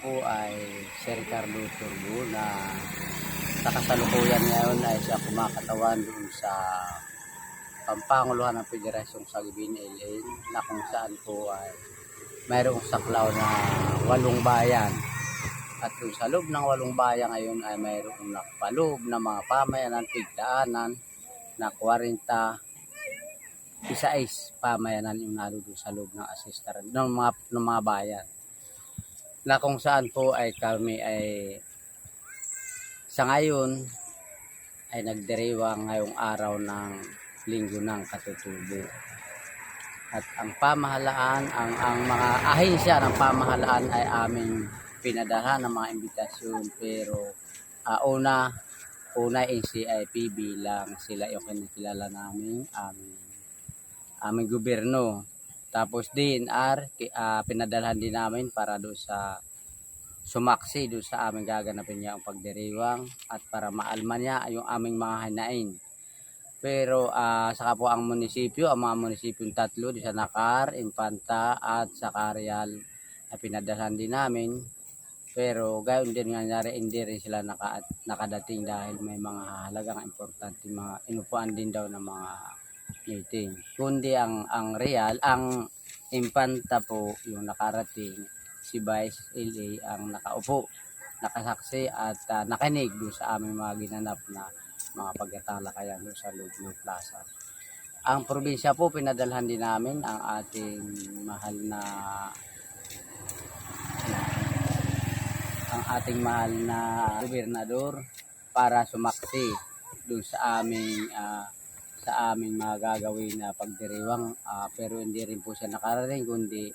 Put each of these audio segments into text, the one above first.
po ay si Ricardo Turbo na sa kasalukuyan ngayon ay siya kumakatawan doon sa Pampanguluhan ng Federasyong Sagibin LA na kung saan po ay mayroong saklaw na walong bayan. At doon sa loob ng walong bayan ngayon ay mayroong nakapaloob na mga pamayanan, tigdaanan na 40 isa is pamayanan yung naroon sa loob ng asistar ng mga, ng mga bayan na kung saan po ay kami ay sa ngayon ay nagdiriwang ngayong araw ng linggo ng katutubo. At ang pamahalaan, ang, ang mga ahensya ng pamahalaan ay aming pinadala ng mga imbitasyon pero ah, una, una NCIP bilang sila yung kinikilala namin aming aming gobyerno. Tapos DNR, ki- ah, pinadalhan din namin para doon sa sumaksi doon sa aming gaganapin niya ang pagdiriwang at para maalman niya yung aming mga hinain. Pero ah, saka po ang munisipyo, ang mga munisipyo tatlo, di sa Nakar, Infanta at sa Carial, ay pinadalhan din namin. Pero gayon din nga nangyari, hindi rin sila naka, nakadating dahil may mga halagang importante, mga inupuan din daw ng mga meeting. Kundi ang ang real, ang Infanta po yung nakarating, si Vice LA ang nakaupo, nakasaksi at ah, nakinig doon sa aming mga ginanap na mga pagkatalakayan doon sa Lugno Plaza. Ang probinsya po, pinadalhan din namin ang ating mahal na ang ating mahal na gobernador para sumaksi doon sa aming ah, sa aming mga gagawin na pagdiriwang Ah, pero hindi rin po siya nakarating kundi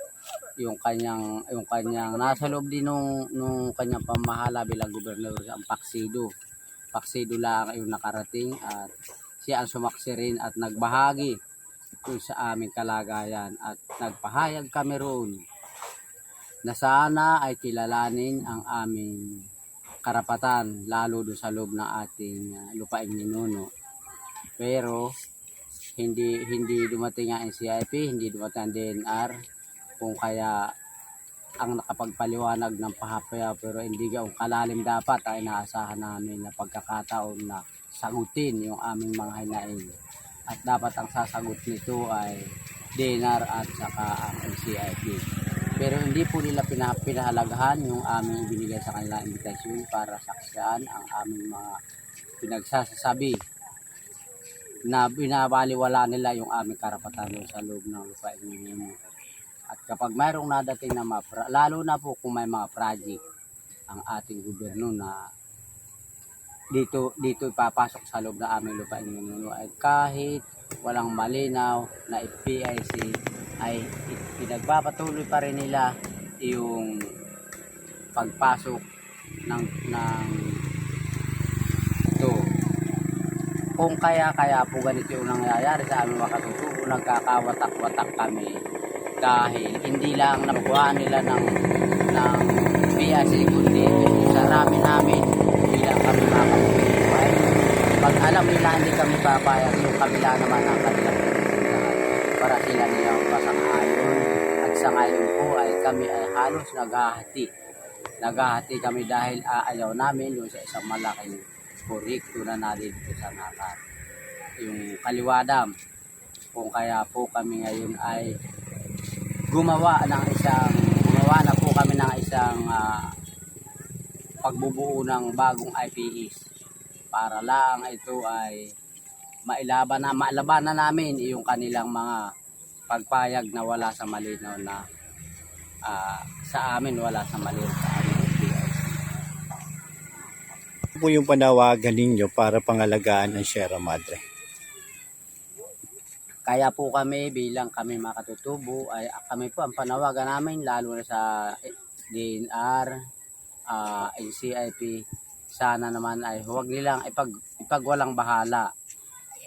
yung kanyang yung kanyang nasa loob din nung nung kanyang pamahala bilang gobernador ang Paksido. Paksido lang yung nakarating at siya ang sumaksi rin at nagbahagi kung sa aming kalagayan at nagpahayag kami roon na sana ay kilalanin ang aming karapatan lalo doon sa loob ng ating uh, lupaing ninuno. Pero hindi hindi dumating ang NCIP, hindi dumating ang DNR kung kaya ang nakapagpaliwanag ng pahapaya pero hindi gaong kalalim dapat ay inaasahan namin na pagkakataon na sagutin yung aming mga hinaing. At dapat ang sasagot nito ay DNR at saka ang NCIP. Pero hindi po nila pina, pinahalagahan yung aming binigay sa kanila invitation para saksyan ang aming mga pinagsasabi na binabaliwala nila yung aming karapatan sa loob ng lupa mo. At kapag mayroong nadating na mga, lalo na po kung may mga project ang ating gobyerno na dito dito ipapasok sa loob ng aming lupa mo ay kahit walang malinaw na PIC ay pinagpapatuloy pa rin nila yung pagpasok ng ng ito kung kaya kaya po ganito yung nangyayari sa aming mga katutubo. Nagkakawatak-watak kami dahil hindi lang nakuha nila ng ng PIC kundi sa rami namin bilang kami mga katutubo ay pag alam nila hindi kami papayag yung kabila naman ang kanilang para sila nilang pasang-ayon. At sa ngayon po ay kami ay halos naghahati. Naghahati kami dahil aayaw namin yung sa isang malaking proyekto na natin dito sa Nakar. Yung Kaliwadam. Kung kaya po kami ngayon ay gumawa ng isang gumawa na po kami ng isang ah, pagbubuo ng bagong IPEs para lang ito ay mailaban na mailaban na namin yung kanilang mga pagpayag na wala sa malinaw na ah, sa amin wala sa malinaw sa amin IPEs. Ano po yung panawagan ninyo para pangalagaan ang Sierra Madre? Kaya po kami bilang kami mga katutubo ay kami po ang panawagan namin lalo na sa DNR, ah, NCIP sana naman ay huwag nilang ipag, ipagwalang bahala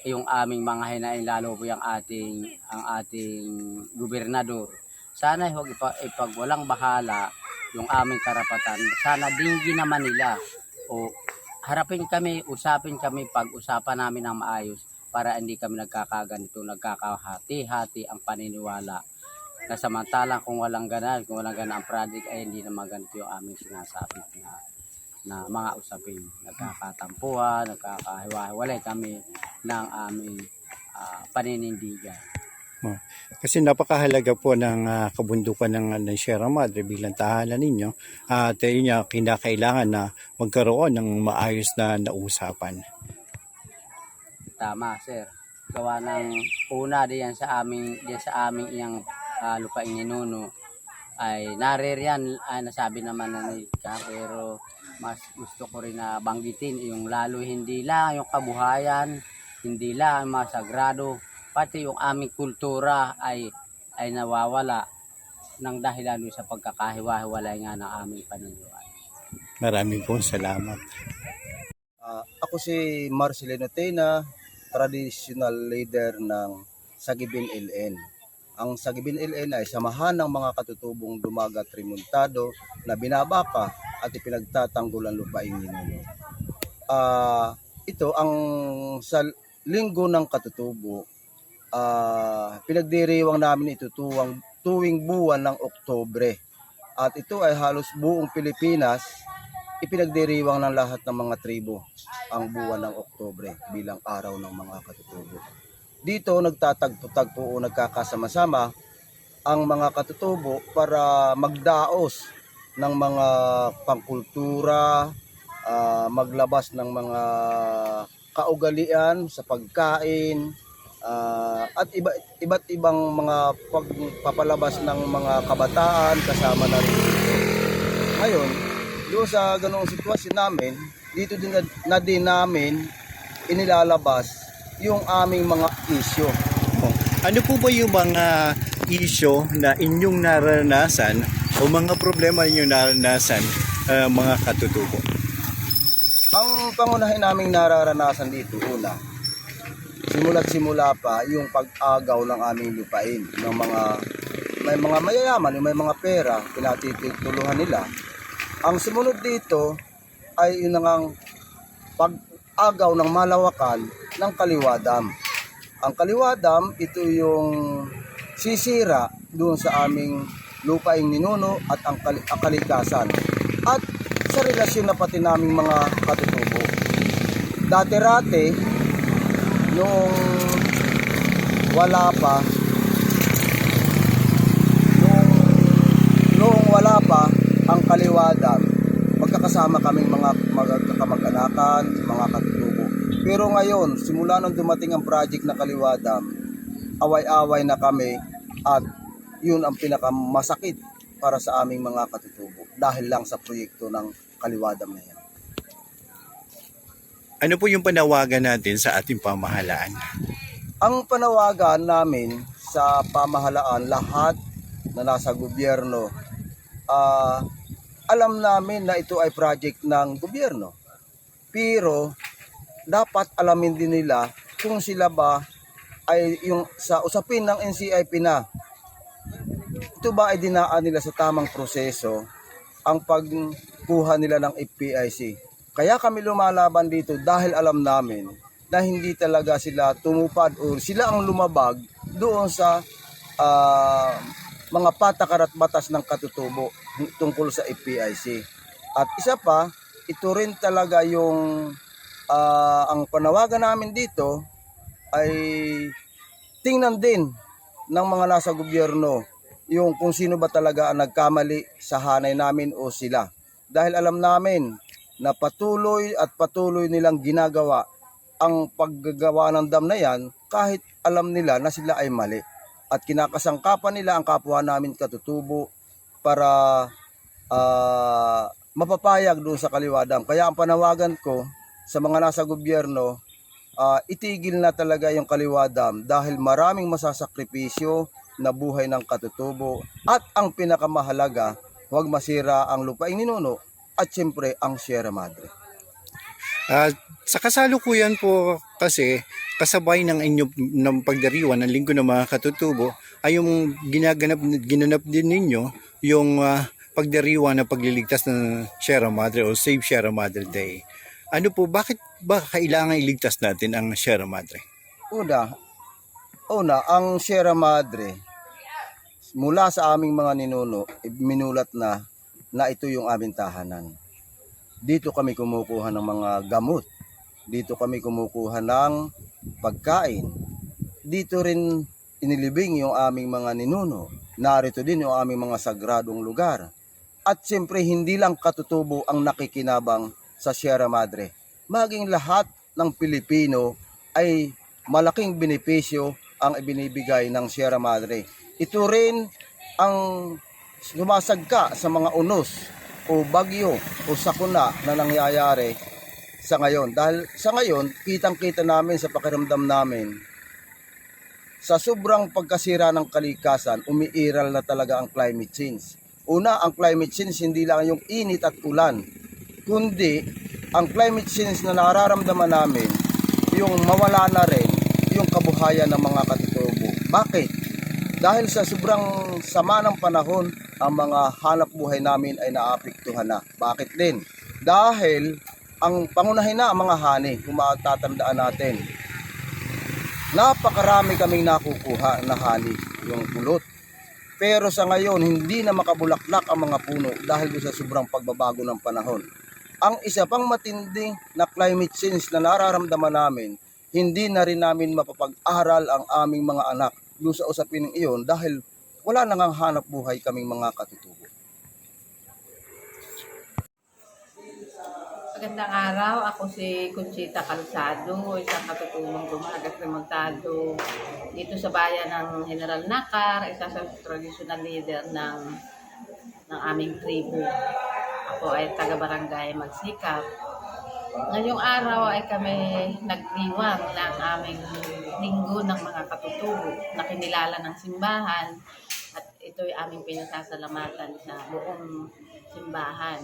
yung aming mga hinain lalo po yung ating ang ating gobernador. Sana ay huwag ipa, ipagwalang bahala yung aming karapatan. Sana dingi naman nila o harapin kami, usapin kami, pag-usapan namin ng maayos para hindi kami nagkakaganito, nagkakahati-hati ang paniniwala Na samantalang kung walang ganun, kung walang ganun ang project ay hindi naman ganito yung aming sinasabit na na mga usapin. Nagkakatampuhan, nagkakahiwa-hiwalay kami ng aming ah, paninindigan. Kasi napakahalaga po ng ah, kabundukan ng, ng Sierra Madre bilang tahanan ninyo. At uh, yun nga, kinakailangan na magkaroon ng maayos na nausapan. Tama, sir. Gawa ng una diyan sa aming diyan sa aming iyang uh, lupaing ninuno ay naririyan ay nasabi naman na ni ka pero mas gusto ko rin na banggitin yung lalo hindi lang yung kabuhayan, hindi lang ang mga sagrado, pati yung aming kultura ay ay nawawala ng dahilan sa pagkakahiwa-hiwalay nga ng aming paniniwala. Maraming po salamat. Ah, ako si Marcelino Tena, traditional leader ng Sagibin LN. Ang Sagibin LN ay samahan ng mga katutubong dumagat remontado na binabaka at ipinagtatanggol ang lupaing ninuno. Ah, ito ang sa linggo ng katutubo, ah, pinagdiriwang namin ito tuwang, tuwing buwan ng Oktobre. At ito ay halos buong Pilipinas ipinagdiriwang ng lahat ng mga tribo ang buwan ng Oktobre bilang araw ng mga katutubo. Dito nagtatagpo-tagpo o nagkakasama-sama ang mga katutubo para magdaos ng mga pangkultura, ah, maglabas ng mga kaugalian sa pagkain, ah, at iba, iba't ibang mga pagpapalabas ng mga kabataan kasama na rin dito. Ngayon, doon sa ganong sitwasyon namin, dito din na, na din namin inilalabas yung aming mga isyo. Ano po ba yung mga isyo na inyong naranasan o mga problema inyong naranasan ah, mga katutubo? Ang pangunahin naming nararanasan dito, una, simula't simula pa yung pag-agaw ng aming lupain ng mga may mga mayayaman, yung may mga pera, pinatituluhan nila. Ang sumunod dito ay yun ngang pag-agaw ng malawakan ng Kaliwadam. Ang Kaliwadam, ito yung sisira doon sa aming lupaing ninuno at ang, ang kalikasan. At sa relasyon na pati naming mga katutubo. Dati-rate, nung wala pa, nung, nung wala pa ang kaliwadan, magkakasama kaming mga magkakamag-anakan, mga katutubo. Pero ngayon, simula nung dumating ang project na kaliwadam, away-away na kami at yun ang pinakamasakit para sa aming mga katutubo dahil lang sa proyekto ng kaliwadam na yan. Ano po yung panawagan natin sa ating pamahalaan? Ang panawagan namin sa pamahalaan lahat na nasa gobyerno, ah, alam namin na ito ay project ng gobyerno. Pero dapat alamin din nila kung sila ba ay yung sa usapin ng NCIP na ito ba ay dinaan nila sa tamang proseso ang pagkuha nila ng FPIC. Kaya kami lumalaban dito dahil alam namin na hindi talaga sila tumupad o sila ang lumabag doon sa ah, mga patakaran at batas ng katutubo tungkol sa FPIC. At isa pa, ito rin talaga yung ah, ang panawagan namin dito ay tingnan din ng mga nasa gobyerno yung kung sino ba talaga ang nagkamali sa hanay namin o sila. Dahil alam namin na patuloy at patuloy nilang ginagawa ang paggagawa ng dam na yan kahit alam nila na sila ay mali. At kinakasangkapan nila ang kapwa namin katutubo para ah, mapapayag doon sa kaliwadam. Kaya ang panawagan ko sa mga nasa gobyerno, ah, itigil na talaga yung kaliwadam dahil maraming masasakripisyo na buhay ng katutubo at ang pinakamahalaga, huwag masira ang lupaing ninuno at siyempre ang Sierra Madre. At sa kasalukuyan po kasi kasabay ng inyo ng pagdiriwan ng linggo ng mga katutubo ay yung ginaganap ginanap din ninyo yung ah, pagdiriwan ng pagliligtas ng Sierra Madre o Save Sierra Madre Day. Ano po, bakit ba kailangan iligtas natin ang Sierra Madre? Una, una, ang Sierra Madre, mula sa aming mga ninuno, eh, minulat na na ito yung aming tahanan. Dito kami kumukuha ng mga gamot. Dito kami kumukuha ng pagkain. Dito rin inilibing yung aming mga ninuno. Narito din yung aming mga sagradong lugar. At siyempre, hindi lang katutubo ang nakikinabang sa Sierra Madre. Maging lahat ng Pilipino ay malaking benepisyo ang ibinibigay ng Sierra Madre. Ito rin ang sumasagka sa mga unos o bagyo o sakuna na nangyayari sa ngayon. Dahil sa ngayon, kitang-kita namin sa pakiramdam namin, sa sobrang pagkasira ng kalikasan, umiiral na talaga ang climate change. Una, ang climate change hindi lang yung init at ulan, kundi ang climate change na nararamdaman namin, yung mawala na rin yung kabuhayan ng mga katitubo. Bakit? Dahil sa sobrang sama ng panahon, ang mga hanap buhay namin ay naapektuhan na. Bakit din? Dahil ang pangunahin na ang mga hani, kung matatandaan natin, napakarami kaming nakukuha na hani, yung pulot. Pero sa ngayon, hindi na makabulaklak ang mga puno dahil sa sobrang pagbabago ng panahon. Ang isa pang matinding na climate change na nararamdaman namin, hindi na rin namin mapapag-aral ang aming mga anak doon sa usapin iyon dahil wala nang hanap buhay kaming mga katutubo. Magandang araw, ako si Conchita Calzado, isang katutulong dumagat remontado dito sa bayan ng General Nakar, isa sa traditional leader ng ng aming tribu. Ako ay taga-barangay Magsikap. Ngayong araw ay kami nagdiwang ng aming linggo ng mga katutubo na kinilala ng simbahan ito'y aming pinasasalamatan sa buong simbahan.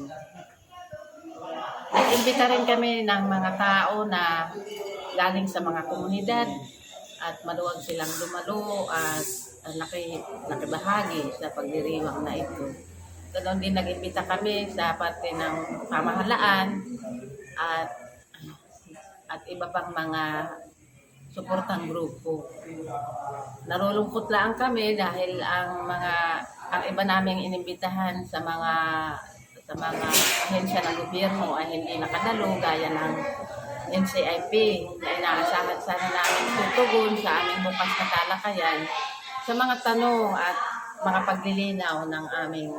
Nag-imbita rin kami ng mga tao na galing sa mga komunidad at maluwag silang dumalo at naki, nakibahagi sa pagdiriwang na ito. Ganon din nag-imbita kami sa parte ng pamahalaan at at iba pang mga suportang grupo. Narulungkot lang kami dahil ang mga ang iba naming inimbitahan sa mga sa mga ahensya ng gobyerno ay hindi nakadalo gaya ng NCIP na inaasahan sana namin tutugon sa aming bukas na talakayan sa mga tanong at mga paglilinaw ng aming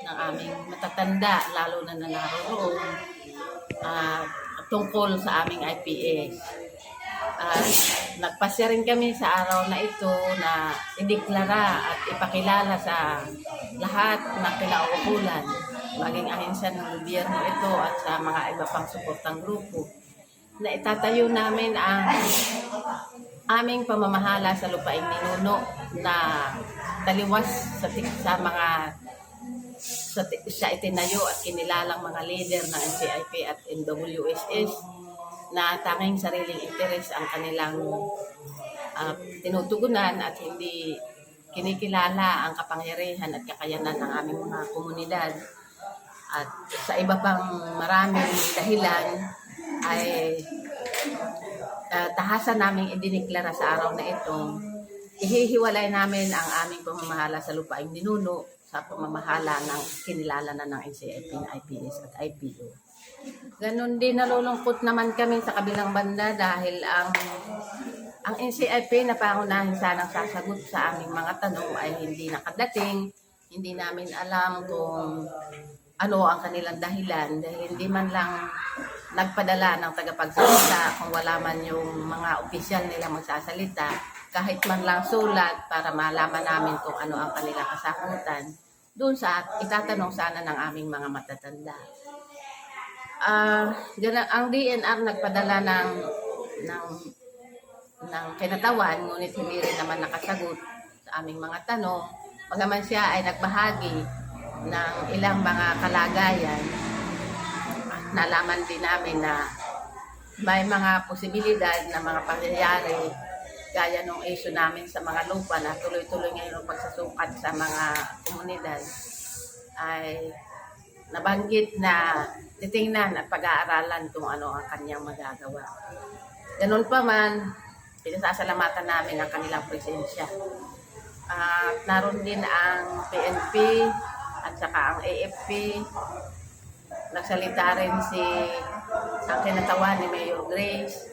ng aming matatanda lalo na na naroon ah, tungkol sa aming IPS. At nagpasya rin kami sa araw na ito na ideklara at ipakilala sa lahat ng kinauukulan, maging ahensya ng gobyerno ito at sa mga iba pang suportang grupo, na itatayo namin ang aming pamamahala sa lupaing ninuno na taliwas sa, sa mga sa, sa itinayo at kinilalang mga leader ng NCIP at NWSS na tanging sariling interes ang kanilang ah, tinutugunan at hindi kinikilala ang kapangyarihan at kakayanan ng aming mga komunidad. At sa iba pang maraming dahilan ay ah, tahasan namin idiniklara sa araw na ito, ihihiwalay namin ang aming pamamahala sa lupaing ninuno sa pamamahala ng kinilala na ng NCIP, IPS at IPO. Ganon din nalulungkot naman kami sa kabilang banda dahil ang ang NCIP na pangunahin sanang sasagot sa aming mga tanong ay hindi nakadating. Hindi namin alam kung ano ang kanilang dahilan dahil hindi man lang nagpadala ng tagapagsalita kung wala man yung mga opisyal nila magsasalita kahit man lang sulat para malaman namin kung ano ang kanilang kasakutan doon sa itatanong sana ng aming mga matatanda. Gana, ang DNR nagpadala ng ng ng kinatawan ngunit hindi rin naman nakasagot sa aming mga tanong. Bagaman siya ay nagbahagi ng ilang mga kalagayan, nalaman din namin na may mga posibilidad na mga pangyayari gaya nung issue namin sa mga lupa na tuloy-tuloy ngayon ang pagsasukat sa mga komunidad ay nabanggit na titingnan at pag-aaralan kung ano ang kanyang magagawa. Ganun pa man, pinasasalamatan namin ang kanilang presensya. At naroon din ang PNP at saka ang AFP. Nagsalita rin si ang kinatawan ni Mayor Grace.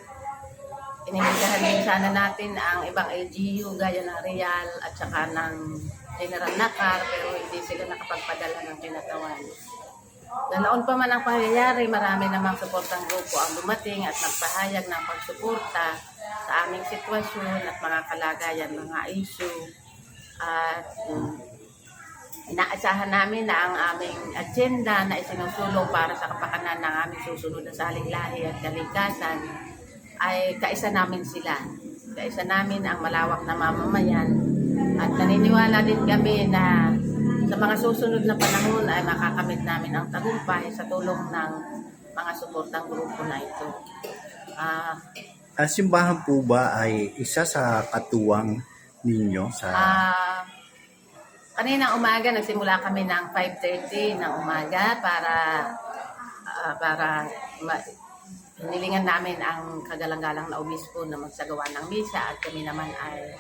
Inimbitahan din sana natin ang ibang LGU gaya ng Real at saka ng General Nakar pero hindi sila nakapagpadala ng kinatawan. Ganoon pa man ang pangyayari, marami namang suportang grupo ang dumating at nagpahayag ng pagsuporta sa aming sitwasyon at mga kalagayan, mga issue. At um, inaasahan namin na ang aming agenda na isinusulong para sa kapakanan ng aming susunod na saling-lahi at kalikasan ay kaisa namin sila. Kaisa namin ang malawak na mamamayan at naniniwala din kami na sa mga susunod na panahon ay makakamit namin ang tagumpay sa tulong ng mga suportang grupo na ito. Ah, Ang simbahan po ba ay isa sa katuwang ninyo sa Ah, kanina umaga nagsimula kami ng 5:30 ng umaga para ah, para ma- hinilingan namin ang kagalang-galang na obispo na magsagawa ng misa at kami naman ay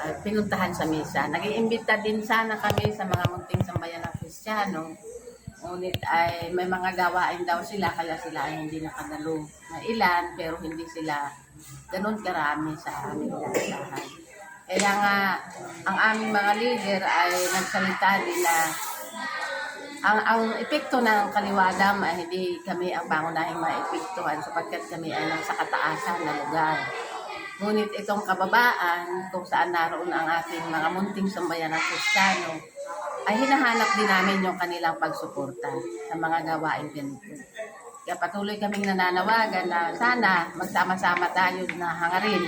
ay pinuntahan sa misa. Nag-iimbita din sana kami sa mga munting sambayan ng Kristiyano. Ngunit ay may mga gawain daw sila kaya sila ay hindi nakadalo na ilan pero hindi sila ganun karami sa aming dalasahan. Kaya nga, ang aming mga leader ay nagsalita din na ang, ang epekto ng kaliwadam ay hindi kami ang pangunahing maepektuhan sapagkat kami ay nasa kataasan na lugar. Ngunit itong kababaan, kung saan naroon ang ating mga munting sambayan ng Kristiyano, ay hinahanap din namin yung kanilang pagsuporta sa mga gawain ganito. Kaya patuloy kaming nananawagan na sana magsama-sama tayo na hangarin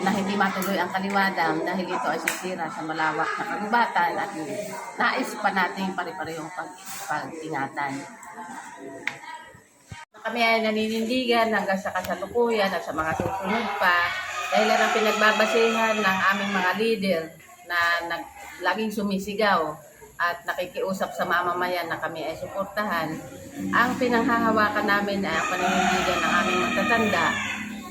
na hindi matuloy ang kaliwadam dahil ito ay sisira sa malawak na kagubatan at nais pa natin pare-parehong pag pagtingatan. Kami ay naninindigan hanggang sa kasalukuyan at sa mga susunod pa dahil ang pinagbabasihan ng aming mga leader na nag, laging sumisigaw at nakikiusap sa mamamayan na kami ay suportahan. Ang pinanghahawakan namin ay ang paninindigan ng aming matatanda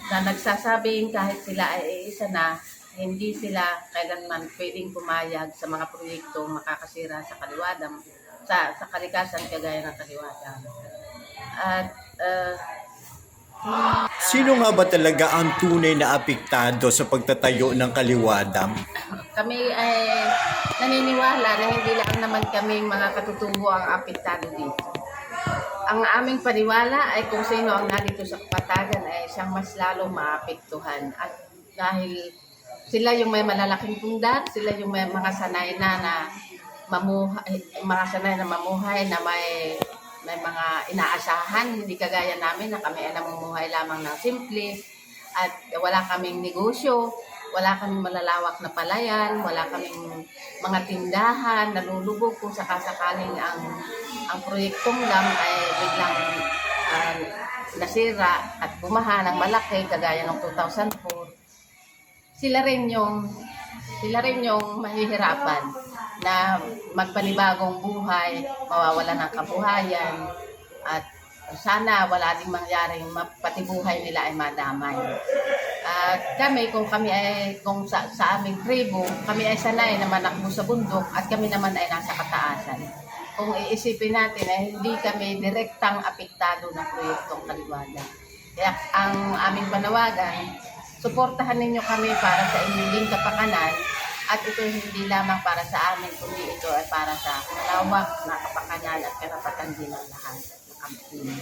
na nagsasabing kahit sila ay isa na, hindi sila kailanman pwedeng pumayag sa mga proyektong makakasira sa kaliwadam, sa, sa kalikasan kagaya ng kaliwadam. At uh, Sino nga ba talaga ang tunay na apektado sa pagtatayo ng kaliwadam? kami ay naniniwala na hindi lang naman kami mga katutubo ang apektado dito. Ang aming paniwala ay kung sino ang narito sa kapatagan ay siyang mas lalong maapektuhan. At dahil sila yung may malalaking pundar, sila yung may mga sanay na na mamuhay, mga sanay na mamuhay na may may mga inaasahan, hindi kagaya namin na kami ay namumuhay lamang ng simple at wala kaming negosyo, wala kaming malalawak na palayan, wala kaming mga tindahan, nalulubog kung sakasakaling ang ang proyektong dam ay biglang ah, nasira at bumaha ng malaki kagaya ng 2004. Sila rin yung sila rin yung mahihirapan na magpanibagong buhay, mawawala ng kabuhayan, at sana wala ding mangyaring pati buhay nila ay madamay. At kami, kung kami ay, kung sa, sa aming tribo, kami ay sanay na manakbo sa bundok at kami naman ay nasa kataasan. Kung iisipin natin ay hindi kami direktang apektado ng proyektong kaliwala. Kaya ang aming panawagan, suportahan ninyo kami para sa inyong kapakanan at ito hindi lamang para sa amin, kundi ito ay para sa malawak na kapakanan at karapatan din ng lahat ng kampiyon.